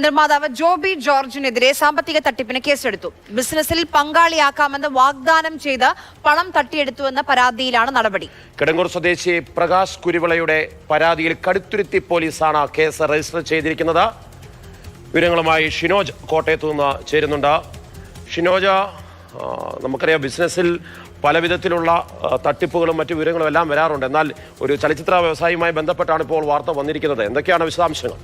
നിർമ്മാതാവ് ജോബി ജോർജിനെതിരെ സാമ്പത്തിക തട്ടിപ്പിന് കേസെടുത്തു. ബിസിനസ്സിൽ പങ്കാളിയാക്കാമെന്ന് വാഗ്ദാനം ചെയ്ത് പണം തട്ടിയെടുത്തുവെന്ന പരാതിയിലാണ് നടപടി. കിടങ്ങൂർ സ്വദേശി പ്രകാശ് കുരുവിളയുടെ പരാതിയിൽ കടുത്തുരുത്തി പോലീസാണ് കേസ് രജിസ്റ്റർ ചെയ്തിരിക്കുന്നത്. വിവരങ്ങളുമായി ഷിനോജ് കോട്ടയത്തു നിന്ന് ചേരുന്നുണ്ട്. ഷിനോജ നമുക്കറിയാം ബിസിനസ്സിൽ പല വിധത്തിലുള്ള തട്ടിപ്പുകളും മറ്റു വിവരങ്ങളും എല്ലാം വരാറുണ്ട്. എന്നാൽ ഒരു ചലച്ചിത്ര വ്യവസായവുമായി ബന്ധപ്പെട്ടാണ് ഇപ്പോൾ വാർത്ത വന്നിരിക്കുന്നത്. എന്തൊക്കെയാണ് വിശദാംശങ്ങൾ?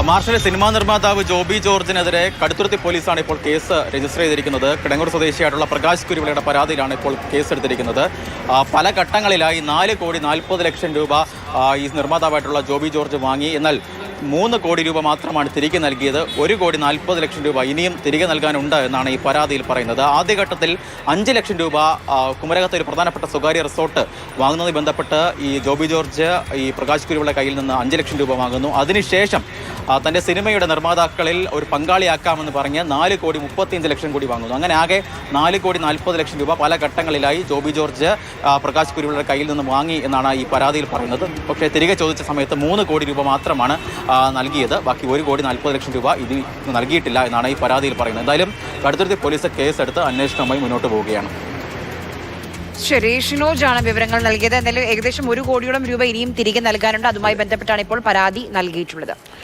മാർഷൽ സിനിമാ നിർമ്മാതാവ് ജോബി ജോർജിനെതിരെ കടുത്തുരുത്തി പോലീസാണ് ഇപ്പോൾ കേസ് രജിസ്റ്റർ ചെയ്തിരിക്കുന്നത്. കിടങ്ങൂർ സ്വദേശിയായിട്ടുള്ള പ്രകാശ് കുരുവിളയുടെ പരാതിയിലാണ് ഇപ്പോൾ കേസ് എടുത്തിരിക്കുന്നത് പല ഘട്ടങ്ങളിലായി നാല് കോടി നാൽപ്പത് ലക്ഷം രൂപ ഈ നിർമ്മാതാവായിട്ടുള്ള ജോബി ജോർജ് വാങ്ങി. എന്നാൽ മൂന്ന് കോടി രൂപ മാത്രമാണ് തിരികെ നൽകിയത്. ഒരു കോടി നാൽപ്പത് ലക്ഷം രൂപ ഇനിയും തിരികെ നൽകാനുണ്ട് എന്നാണ് ഈ പരാതിയിൽ പറയുന്നത്. ആദ്യഘട്ടത്തിൽ അഞ്ച് ലക്ഷം രൂപ കുമരകത്ത് ഒരു പ്രധാനപ്പെട്ട സ്വകാര്യ റിസോർട്ട് വാങ്ങുന്നതുമായി ബന്ധപ്പെട്ട് ഈ ജോബി ജോർജ് ഈ പ്രകാശ് കുരുവിളയുടെ കയ്യിൽ നിന്ന് അഞ്ച് ലക്ഷം രൂപ വാങ്ങുന്നു. അതിനുശേഷം തന്റെ സിനിമയുടെ നിർമ്മാതാക്കളിൽ ഒരു പങ്കാളിയാക്കാമെന്ന് പറഞ്ഞ് നാല് കോടി മുപ്പത്തിയഞ്ച് ലക്ഷം കൂടി വാങ്ങുന്നു. അങ്ങനെ ആകെ നാല് കോടി നാൽപ്പത് ലക്ഷം രൂപ പല ഘട്ടങ്ങളിലായി ജോബി ജോർജ് പ്രകാശ് കുരുവിളുടെ കയ്യിൽ നിന്ന് വാങ്ങി എന്നാണ് ഈ പരാതിയിൽ പറയുന്നത്. പക്ഷേ തിരികെ ചോദിച്ച സമയത്ത് മൂന്ന് കോടി രൂപ മാത്രമാണ് നൽകിയത്. ബാക്കി ഒരു കോടി നാൽപ്പത് ലക്ഷം രൂപ ഇത് നൽകിയിട്ടില്ല എന്നാണ് ഈ പരാതിയിൽ പറയുന്നത്. എന്തായാലും കടുത്തുരുത്തി പോലീസ് കേസെടുത്ത് അന്വേഷണവുമായി മുന്നോട്ട് പോവുകയാണ്. ശരി ഷിനോജാണ് വിവരങ്ങൾ നൽകിയത്. എന്തായാലും ഏകദേശം ഒരു കോടിയോളം രൂപ ഇനിയും തിരികെ നൽകാനുണ്ട്. അതുമായി ബന്ധപ്പെട്ടാണ് ഇപ്പോൾ പരാതി നൽകിയിട്ടുള്ളത്.